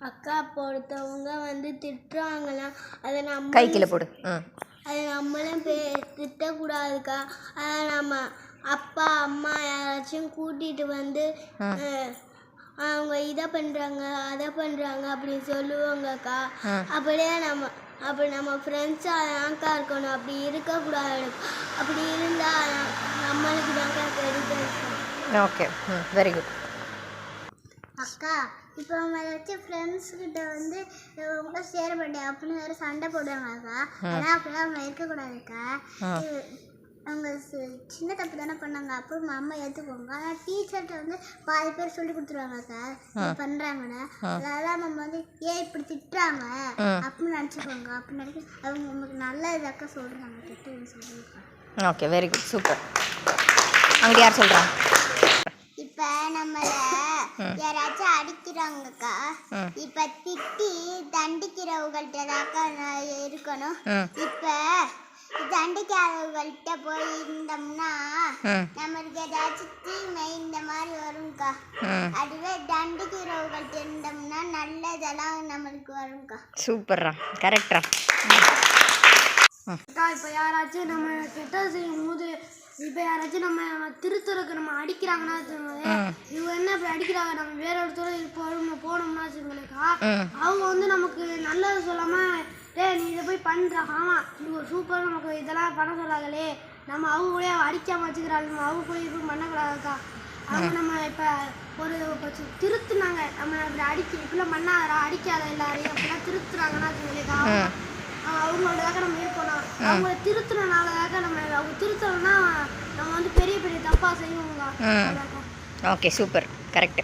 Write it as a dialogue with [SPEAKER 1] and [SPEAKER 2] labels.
[SPEAKER 1] அக்கா பொறுத்தவங்க வந்து திட்டுறாங்களாம் அதை நம்ம
[SPEAKER 2] கை கீழே போடு.
[SPEAKER 1] அதை நம்மளும் பே திட்டக்கூடாதுக்கா. அதை நம்ம அப்பா அம்மா யாராச்சும் கூட்டிகிட்டு வந்து அஹ், அவங்க இதை பண்ணுறாங்க அதை பண்ணுறாங்க அப்படின்னு சொல்லுவாங்கக்கா. அப்படியே நம்ம அப்படி நம்ம ஃப்ரெண்ட்ஸாக தான்க்கா இருக்கணும். அப்படி இருக்கக்கூடாது. அப்படி இருந்தால் நம்மளுக்கு தான்க்கா கெடுதல்.
[SPEAKER 2] ஓகே. ம். Very good.
[SPEAKER 1] அக்கா இப்போ நம்ம ஏதாச்சும் ஃப்ரெண்ட்ஸ் கிட்ட வந்து ரொம்ப ஷேர் பண்ணேன் அப்படின்னு வேறு சண்டை போடுவாங்கக்கா ஆனால் அப்படிலாம் அவங்க இருக்கக்கூடாதுக்கா. அவங்க சின்ன தப்பு தானே பண்ணாங்க. அப்புறம் அம்மா ஏற்றுக்குவாங்க ஆனால் டீச்சர்கிட்ட வந்து பாதி பேர் சொல்லி கொடுத்துருவாங்கக்கா. பண்ணுறாங்கன்னு அதெல்லாம் நம்ம வந்து ஏன் இப்படி திட்டுறாங்க? அப்படின்னு நினச்சிக்கோங்க. அப்படின்னு நினைக்க அவங்க உங்களுக்கு நல்ல இதாக்கா சொல்கிறாங்க திட்டு சொல்லியிருக்காங்க
[SPEAKER 2] ஓகே வெரி குட் சூப்பர் அங்கிட்டு யார் சொல்கிறா
[SPEAKER 1] இப்ப நம்மள யாராச்சும் அடிக்கிறாங்கக்கா. இப்ப திட்டி தண்டிக்கிறவங்கள்ட்ட தாக்கா நான் இருக்கணும். இப்ப தண்டிக்காதவங்கள்ட்ட போய் இருந்தோம்னா நம்மளுக்கு ஏதாச்சும் தீமை இந்த மாதிரி வரும்க்கா. அதுவே தண்டிக்கிறவங்கள்ட்ட இருந்தோம்னா நல்லதெல்லாம் நம்மளுக்கு வரும்க்கா.
[SPEAKER 2] சூப்பர்ரா. கரெக்டா
[SPEAKER 1] இப்போ யாராச்சும் நம்ம போது இப்போ யாராச்சும் நம்ம திருத்துறதுக்கு நம்ம அடிக்கிறாங்கன்னா வச்சுக்கோங்களேன் இவங்க என்ன இப்படி அடிக்கிறாங்க? நம்ம வேற ஒருத்தர இப்போ நம்ம போனோம்னா வச்சுக்கோங்களேன்க்கா
[SPEAKER 2] ம்.
[SPEAKER 1] அவங்க வந்து நமக்கு நல்லது சொல்லாம டேய் நீ இதை போய் பண்ணுற ஆமா இது ஒரு சூப்பர் நமக்கு இதெல்லாம் பண்ண சொல்லாங்களே நம்ம அவங்க கூட அடிக்காம வச்சுக்கிறாங்க நம்ம அவங்க கூட இதுவும் பண்ணக்கூடாதுக்கா அவங்க நம்ம இப்போ ஒரு திருத்துனாங்க நம்ம இப்படி அடிக்க இப்படிலாம் பண்ணாதடா அடிக்காத எல்லாரையும் அப்படிலாம் திருத்துறாங்கன்னா வச்சுக்கோங்களேன்க்கா அவங்க அவங்களோடதாக நம்ம இருக்கணும் அவங்கள திருத்துறனாலதாக நம்ம அவங்க பெரிய பெரிய தப்பாக செய்வோங்க
[SPEAKER 2] ஓகே சூப்பர். கரெக்டு